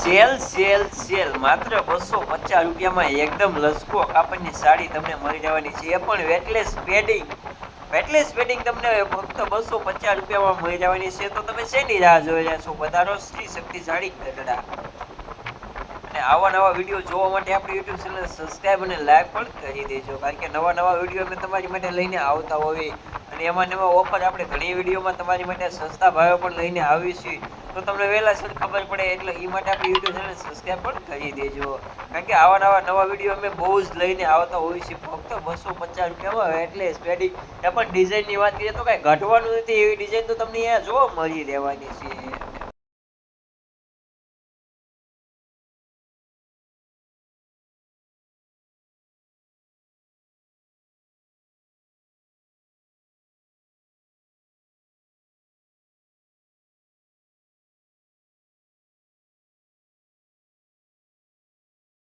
Sale sale sale. માત્ર બસો પચાસ રૂપિયામાં એકદમ લસકો કાપડની સાડી તમને મળી જવાની છે. એ પણ વેટલેસ પેડિંગ. વેટલેસ પેડિંગ તમને ફક્ત બસો પચાસ રૂપિયામાં મળી જવાની છે. તો તમે શેની રાહ જોઈ રહ્યા છો? વધારો સ્ત્રી શક્તિ સાડી ગઢડા. અને આવા નવા વીડિયો જોવા માટે આપણી યુટ્યુબ ચેનલ સબસ્ક્રાઈબ અને લાઈક પણ કરી દેજો. કારણ કે નવા નવા વીડિયો અમે તમારી માટે લઈને આવતા હોઈએ. અને એમાં એમાં ઓફર આપણે ઘણી વિડીયોમાં તમારી માટે સસ્તા ભાવે પણ લઈને આવીશું તો તમને વહેલા સુધી ખબર પડે, એટલે એ માટે આપણે યુટ્યુબ ચેનલ સબસ્ક્રાઈબ પણ કરી દેજો. કારણ કે આવા નવા નવા વીડિયો અમે બહુ જ લઈને આવતા હોઈએ છીએ, ફક્ત બસો પચાસ રૂપિયામાં, એટલે સ્પેડિંગ પણ ડિઝાઇનની વાત કરીએ તો કાંઈ ઘટવાનું નથી, એવી ડિઝાઇન તો તમને અહીંયા જોવા મળી રહેવાની છે.